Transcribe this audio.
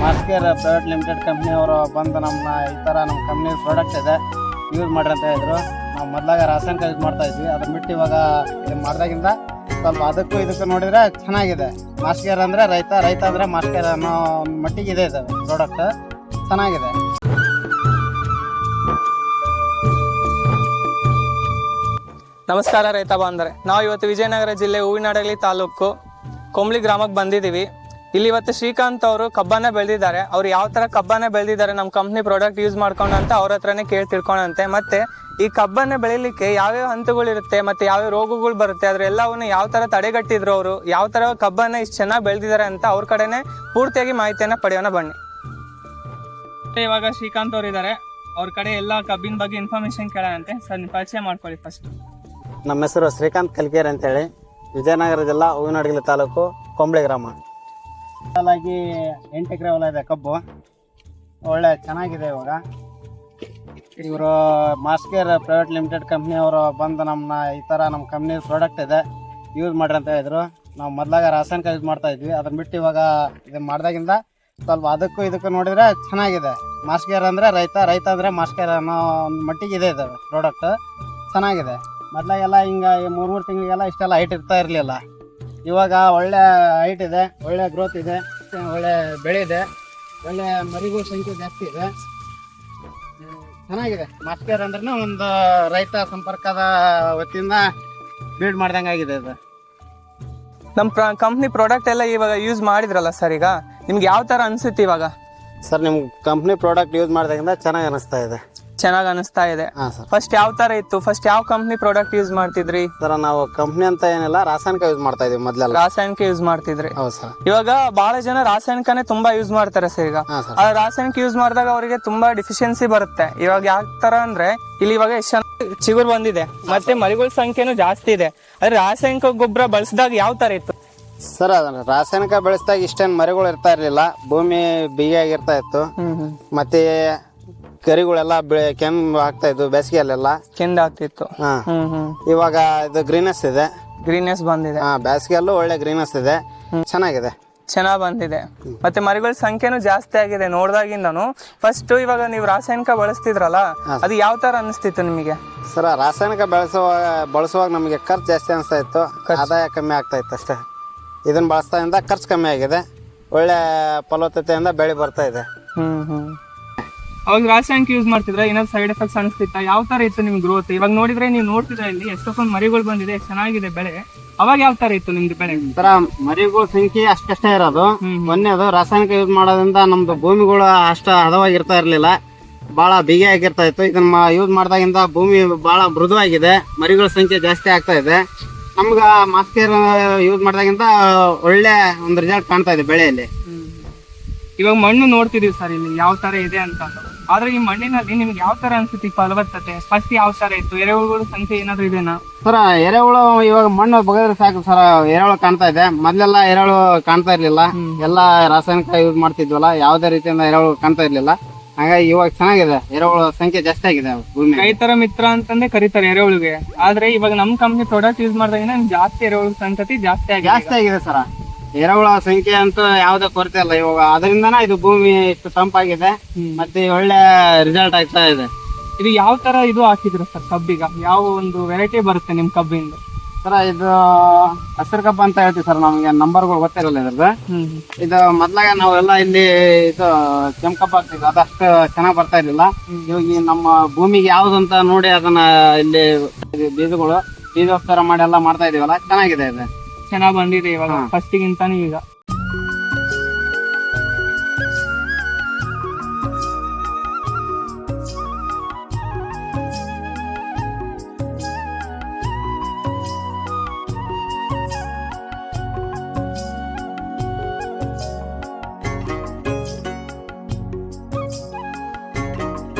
ಮಾಸ್ಕೇರ್ private limited company ಅವರು ಬಂದು ನಮ್ಮ ಈ ಥರ ನಮ್ಮ ಕಂಪ್ನಿ ಪ್ರಾಡಕ್ಟ್ ಇದೆ ಯೂಸ್ ಮಾಡ್ರಿ ಅಂತ ಹೇಳಿದ್ರು. ನಾವು ಮೊದಲಾಗ ರಾಸಾಯನಿಕ ಯೂಸ್ ಮಾಡ್ತಾ ಇದ್ವಿ. ಅದ್ರ ಬಿಟ್ಟು ಇವಾಗ ಇದನ್ನ ಮಾಡಿದಾಗಿಂದ ಸ್ವಲ್ಪ ಅದಕ್ಕೂ ಇದಕ್ಕೂ ನೋಡಿದ್ರೆ ಚೆನ್ನಾಗಿದೆ. ಮಾಸ್ಕೇರ್ ಅಂದರೆ ರೈತ ರೈತ ಅಂದರೆ ಮಾಸ್ಕೇರ್ ಅನ್ನೋ ಮಟ್ಟಿಗೆ ಇದೆ ಇದು ಪ್ರಾಡಕ್ಟ್ ಚೆನ್ನಾಗಿದೆ. ನಮಸ್ಕಾರ ರೈತ ಬಾಂಧರೆ ನಾವು ಇವತ್ತು ವಿಜಯನಗರ ಜಿಲ್ಲೆ ಹೂವಿನಡಗಲಿ ತಾಲೂಕು ಕೊಂಬ್ಳಿ ಗ್ರಾಮಕ್ಕೆ ಬಂದಿದ್ದೀವಿ. ಇಲ್ಲಿ ಇವತ್ತು ಶ್ರೀಕಾಂತ್ ಅವರು ಕಬ್ಬನ್ನ ಬೆಳೆದಿದ್ದಾರೆ. ಅವ್ರು ಯಾವ ತರ ಕಬ್ಬನ್ನ ಬೆಳೆದಿದ್ದಾರೆ ನಮ್ಮ ಕಂಪ್ನಿ ಪ್ರಾಡಕ್ಟ್ ಯೂಸ್ ಮಾಡ್ಕೊಂಡಂತ ಅವ್ರ ಹತ್ರನೇ ಕೇಳಿ ತಿಳ್ಕೊಂಡಂತೆ ಮತ್ತೆ ಈ ಕಬ್ಬನ್ನ ಬೆಳಿಲಿಕ್ಕೆ ಯಾವ್ಯಾವ ಹಂತಗಳಿರುತ್ತೆ ಮತ್ತೆ ಯಾವ್ಯಾವ ರೋಗಗಳು ಬರುತ್ತೆ ಅದ್ರ ಯಾವ ತರ ತಡೆಗಟ್ಟಿದ್ರು ಅವರು, ಯಾವ ತರ ಕಬ್ಬನ್ನ ಇಷ್ಟು ಚೆನ್ನಾಗಿ ಬೆಳೆದಿದ್ದಾರೆ ಅಂತ ಅವ್ರ ಕಡೆನೆ ಪೂರ್ತಿಯಾಗಿ ಮಾಹಿತಿಯನ್ನ ಪಡೆಯೋಣ ಬನ್ನಿ. ಇವಾಗ ಶ್ರೀಕಾಂತ್ ಅವರು ಇದ್ದಾರೆ ಅವ್ರ ಕಡೆ ಎಲ್ಲ ಕಬ್ಬಿನ ಬಗ್ಗೆ ಇನ್ಫಾರ್ಮೇಶನ್ ಕೇಳೋಣಂತೆ. ಸರ್ ಪರಿಚಯ ಮಾಡ್ಕೊಳ್ಳಿ ಫಸ್ಟ್ ನಮ್ಮ ಹೆಸರು ಶ್ರೀಕಾಂತ್ ಕಲ್ಕೇರಿ ಅಂತೇಳಿ. ವಿಜಯನಗರ ಜಿಲ್ಲಾ ಹೂವಿನಡಗಲಿ ತಾಲೂಕು, ಕೊಂಬಳಿ ಗ್ರಾಮ. ಆಗಿ ಎಂಟು ಎಕರೆ ಹೊಲ ಇದೆ, ಕಬ್ಬು. ಒಳ್ಳೆ, ಚೆನ್ನಾಗಿದೆ ಇವಾಗ. ಇವರು ಮಾಸ್ಕೇರ್ ಪ್ರೈವೇಟ್ ಲಿಮಿಟೆಡ್ ಕಂಪ್ನಿಯವರು ಬಂದು ನಮ್ಮನ್ನ ಈ ಥರ ನಮ್ಮ ಕಂಪ್ನಿ ಪ್ರಾಡಕ್ಟ್ ಇದೆ ಯೂಸ್ ಮಾಡ್ರಿ ಅಂತ ಹೇಳಿದ್ರು. ನಾವು ಮೊದಲಾಗ ರಾಸಾಯನಿಕ ಯೂಸ್ ಮಾಡ್ತಾ ಇದ್ವಿ. ಅದನ್ನು ಬಿಟ್ಟು ಇವಾಗ ಇದು ಮಾಡಿದಾಗಿಂದ ಸ್ವಲ್ಪ ಅದಕ್ಕೂ ಇದಕ್ಕೂ ನೋಡಿದರೆ ಚೆನ್ನಾಗಿದೆ. ಮಾಸ್ಕೇರ್ ಅಂದರೆ ರೈತ ರೈತ ಅಂದರೆ ಮಾಸ್ಕೇರ್ ಅನ್ನೋ ಒಂದು ಮಟ್ಟಿಗೆ ಇದೆ ಇದು ಪ್ರಾಡಕ್ಟ್ ಚೆನ್ನಾಗಿದೆ. ಮೊದಲಾಗೆಲ್ಲ ಹಿಂಗೆ ಮೂರು ಮೂರು ತಿಂಗಳಿಗೆಲ್ಲ ಇಷ್ಟೆಲ್ಲ ಹೈಟ್ ಇರ್ತಾ ಇರಲಿಲ್ಲ. ಇವಾಗ ಒಳ್ಳೆ ಹೈಟ್ ಇದೆ ಒಳ್ಳೆ ಗ್ರೋತ್ ಇದೆ ಒಳ್ಳೆ ಬೆಳೆ ಇದೆ ಒಳ್ಳೆ ಮರಿಗಳ ಸಂಖ್ಯೆ ಜಾಸ್ತಿ ಇದೆ. ಚೆನ್ನಾಗಿದೆ. ಮಾಸ್ಕೇರ್ ಅಂದ್ರೆ ಒಂದು ರೈತ ಸಂಪರ್ಕದ ವತಿಯಿಂದ ಬೀಡ್ ಮಾಡ್ದಂಗೆ ಆಗಿದೆ ಅದು. ನಮ್ಮ ಕಂಪ್ನಿ ಪ್ರಾಡಕ್ಟ್ ಎಲ್ಲ ಇವಾಗ ಯೂಸ್ ಮಾಡಿದ್ರಲ್ಲ ಸರ್ ಈಗ? ನಿಮ್ಗೆ ಯಾವ ಥರ ಅನಿಸುತ್ತೆ ಇವಾಗ? ಸರ್ ನಿಮ್ಮ ಕಂಪ್ನಿ ಪ್ರಾಡಕ್ಟ್ ಯೂಸ್ ಮಾಡ್ದಾಗಿಂದ ಚೆನ್ನಾಗಿ ಅನಿಸ್ತಾ ಇದೆ. ಚೆನ್ನಾಗಿ ಅನಿಸ್ತಾ ಇದೆ. ಹಾಂ ಸರ್. ಫಸ್ಟ್ ಯಾವ ತರ ಇತ್ತು? ಫಸ್ಟ್ ಯಾವ ಕಂಪ್ನಿ ಪ್ರಾಡಕ್ಟ್ ಯೂಸ್ ಮಾಡ್ತಿದ್ರಿ? ಸರ್ ನಾವು ಕಂಪ್ನಿ ಅಂತ ಏನಿಲ್ಲ ರಾಸಾಯನಿಕ ಯೂಸ್ ಮಾಡ್ತಾ ಇದೀವಿ ಮೊದ್ಲೆಲ್ಲ. ರಾಸಾಯನಿಕ ಯೂಸ್ ಮಾಡ್ತಿದ್ರಿ. ಹೌದು ಸರ್. ಇವಾಗ ಬಹಳ ಜನ ರಾಸಾಯನಿಕನೇ ತುಂಬಾ ಯೂಸ್ ಮಾಡ್ತಾರೆ ಸರ್ ಈಗ. ಹಾಂ ಸರ್. ಆ ರಾಸಾಯನಿಕ ಯೂಸ್ ಮಾಡಿದಾಗ ಅವರಿಗೆ ತುಂಬಾ ಡಿಫಿಷಿಯನ್ಸಿ ಬರುತ್ತೆ. ಇವಾಗ ಯಾವ ತರ ಅಂದ್ರೆ ಇಲ್ಲಿ ಇವಾಗ ಎಷ್ಟು ಚಿಗುರು ಬಂದಿದೆ. ಮತ್ತೆ ಮರಿಗಳ ಸಂಖ್ಯೆನೂ ಜಾಸ್ತಿ ಇದೆ. ಆದ್ರೆ ರಾಸಾಯನಿಕ ಗೊಬ್ಬರ ಬಳಸಿದಾಗ ಯಾವ ತರ ಇತ್ತು? ಸರ್ ಅದನ್ನ ರಾಸಾಯನಿಕ ಬೆಳೆಸಿದಾಗ ಇಷ್ಟೇನು ಮರಿಗಳು ಇರ್ತಾ ಇರಲಿಲ್ಲ. ಭೂಮಿ ಬಿಗಿಯಾಗಿರ್ತಾ ಇತ್ತು. ಮತ್ತೆ ಕರಿಗಳೆಲ್ಲ ಬೆಳೆ ಕೆಮ್ಮು ಆಗ್ತಾ ಇದ್ವು ಬೇಸಿಗೆಯಲ್ಲೆಲ್ಲ. ಕೆಂದ ಆಗ್ತಿತ್ತು ಹಾ. ಹ್ಮ್ ಹ್ಮ್. ಇವಾಗ ಇದು ಗ್ರೀನೆಸ್ ಇದೆ. ಗ್ರೀನೆಸ್ ಬಂದಿದೆ. ಹಾ ಬೇಸಿಗೆಯಲ್ಲೂ ಒಳ್ಳೆ ಗ್ರೀನೆಸ್ ಇದೆ. ಚೆನ್ನಾಗಿದೆ. ಚೆನ್ನಾಗಿ ಬಂದಿದೆ. ಮತ್ತೆ ಮರಿಗಳ ಸಂಖ್ಯೆನು ಜಾಸ್ತಿ ಆಗಿದೆ ನೋಡ್ದಾಗಿಂದನು. ಫಸ್ಟ್ ಇವಾಗ ನೀವು ರಾಸಾಯನಿಕ ಬಳಸ್ತಿದ್ರಲ್ಲ ಅದು ಯಾವ ತರ ಅನಿಸ್ತಿತ್ತು ನಿಮಗೆ? ಸರ್ ರಾಸಾಯನಿಕ ಬೆಳೆಸುವಾಗ ಬಳಸುವಾಗ ನಮಗೆ ಖರ್ಚು ಜಾಸ್ತಿ ಅನಿಸ್ತಾ ಇತ್ತು. ಆದಾಯ ಕಮ್ಮಿ ಆಗ್ತಾ ಇತ್ತು ಅಷ್ಟೇ. ಇದನ್ನ ಬಳಸ್ತಾಯಿಂದ ಖರ್ಚು ಕಮ್ಮಿ ಆಗಿದೆ. ಒಳ್ಳೆ ಫಲವತ್ತತೆಯಿಂದ ಬೆಳೆ ಬರ್ತಾ ಇದೆ. ಹ್ಮ್ ಹ್ಮ್. ಅವಾಗ ರಾಸಾಯನಿಕ ಯೂಸ್ ಮಾಡ್ತಿದ್ರೆ? ಏನಾದ್ರು ಸೈಡ್ ಎಫೆಕ್ಟ್ಸ್ ಅನಿಸ್ತಿತ್ತ? ಯಾವ ತರ ಇತ್ತು ನಿಮ್ ಗ್ರೋತ್ ಇವಾಗ ನೋಡಿದ್ರೆ ನೀವು ನೋಡ್ತಿದ್ರೆ ಇಲ್ಲಿ ಎಷ್ಟೊಂದು ಮರಿಗಳು ಬಂದಿದೆ ಚೆನ್ನಾಗಿದೆ ಬೆಳೆ. ಅವಾಗ ಯಾವ ತರ ಇತ್ತು ನಿಮ್ದು ಬೆಳೆ? ತರ ಮರಿಗಳ ಸಂಖ್ಯೆ ಅಷ್ಟಷ್ಟೇ ಇರೋದು. ಮೊನ್ನೆ ಅದು ರಾಸಾಯನಿಕ ಯೂಸ್ ಮಾಡೋದ್ರಿಂದ ನಮ್ದು ಭೂಮಿಗಳು ಅಷ್ಟು ಹದವಾಗಿರ್ತಾ ಇರಲಿಲ್ಲ. ಬಹಳ ಬಿಗಿಯಾಗಿರ್ತಾ ಇತ್ತು. ಇದನ್ನ ಯೂಸ್ ಮಾಡಿದಾಗಿಂದ ಭೂಮಿ ಬಹಳ ಮೃದುವಾಗಿದೆ. ಮರಿಗಳ ಸಂಖ್ಯೆ ಜಾಸ್ತಿ ಆಗ್ತಾ ಇದೆ. ನಮ್ಗ ಮಾಸ್ಕೇರ್ ಯೂಸ್ ಮಾಡಿದಾಗಿಂದ ಒಳ್ಳೆ ಒಂದು ರಿಸಲ್ಟ್ ಕಾಣ್ತಾ ಇದೆ ಬೆಳೆಯಲ್ಲಿ. ಇವಾಗ ಮಣ್ಣು ನೋಡ್ತಿದೀವಿ ಸರ್ ಇಲ್ಲಿ. ಯಾವ ತರ ಇದೆ ಅಂತ. ಆದ್ರೆ ಈ ಮಣ್ಣಿನಲ್ಲಿ ನಿಮ್ಗೆ ಯಾವ ತರ ಅನ್ಸುತ್ತೆ ಈ ಫಲವತ್ತತೆ? ಫಸ್ಟ್ ಯಾವ ತರ ಇತ್ತು? ಎರೆಹುಳುಗಳ ಸಂಖ್ಯೆ ಏನಾದ್ರು ಇದೆನಾ? ಸರ ಎರೆಹುಳು ಇವಾಗ ಮಣ್ಣು ಬಗದ್ರೆ ಸಾಕು ಸರ. ಎರೆಹುಳು ಕಾಣ್ತಾ ಇದೆ. ಮೊದ್ಲೆಲ್ಲ ಎರೆಹುಳು ಕಾಣ್ತಾ ಇರ್ಲಿಲ್ಲ. ಎಲ್ಲಾ ರಾಸಾಯನಿಕ ಯೂಸ್ ಮಾಡ್ತಿದ್ವಲ್ಲ ಯಾವ್ದೇ ರೀತಿಯಿಂದ ಎರೆಹುಳು ಕಾಣ್ತಾ ಇರ್ಲಿಲ್ಲ. ಹಾಗಾಗಿ ಇವಾಗ ಚೆನ್ನಾಗಿದೆ. ಎರೆಹುಳ ಸಂಖ್ಯೆ ಜಾಸ್ತಿ ಆಗಿದೆ ಭೂಮಿ ರೈತರ ಮಿತ್ರ ಅಂತಂದೇ ಕರೀತಾರೆ ಎರೆಹುಳಿಗೆ. ಆದ್ರೆ ಇವಾಗ ನಮ್ ಕಂಪ್ನಿ ಪ್ರಾಡಕ್ಟ್ ಯೂಸ್ ಮಾಡಿದಾಗ ಜಾಸ್ತಿ ಎರೆಹುಳ ಸಂತತಿ ಜಾಸ್ತಿ ಆಗಿದೆ ಜಾಸ್ತಿ ಆಗಿದೆ ಸರ. ಎರೆಹುಳ ಸಂಖ್ಯೆ ಅಂತೂ ಯಾವ್ದೇ ಕೊರತೆ ಇಲ್ಲ ಇವಾಗ. ಅದರಿಂದನ ಇದು ಭೂಮಿ ಇಷ್ಟು ತಂಪಾಗಿದೆ. ಮತ್ತೆ ಒಳ್ಳೆ ರಿಸಲ್ಟ್ ಆಗ್ತಾ ಇದೆ. ಇದು ಯಾವ ತರ ಇದು ಹಾಕಿದ್ರ ಸರ್ ಕಬ್ಬಿಗ? ಯಾವ ಒಂದು ವೆರೈಟಿ ಬರುತ್ತೆ ನಿಮ್ ಕಬ್ಬಿಂದು? ಸರ ಇದು ಹಸಿರು ಕಬ್ಬ ಅಂತ ಹೇಳ್ತೀವಿ ಸರ್ ನಮಗೆ ನಂಬರ್ಗಳು ಗೊತ್ತಿರಲ್ಲ ಇದ್ರದ್ದು. ಇದು ಮೊದ್ಲಾಗ ನಾವೆಲ್ಲ ಇಲ್ಲಿ ಇದು ಕೆಂಪು ಕಬ್ಬ ಹಾಕ್ತಿದ್ವಿ. ಅದಷ್ಟು ಚೆನ್ನಾಗಿ ಬರ್ತಾ ಇರ್ಲಿಲ್ಲ. ಇವಾಗ ಈ ನಮ್ಮ ಭೂಮಿಗೆ ಯಾವ್ದಂತ ನೋಡಿ ಅದನ್ನ ಇಲ್ಲಿ ಬೀಜಗಳು ಬೀಜೋತ್ತರ ಮಾಡಿ ಎಲ್ಲ ಮಾಡ್ತಾ ಇದೀವಲ್ಲ ಚೆನ್ನಾಗಿದೆ ಇದು. ಚೆನ್ನಾಗ್ ಬಂದಿದೆ ಇವಾಗ ಫಸ್ಟ್ ಗಿಂತಾನು ಈಗ.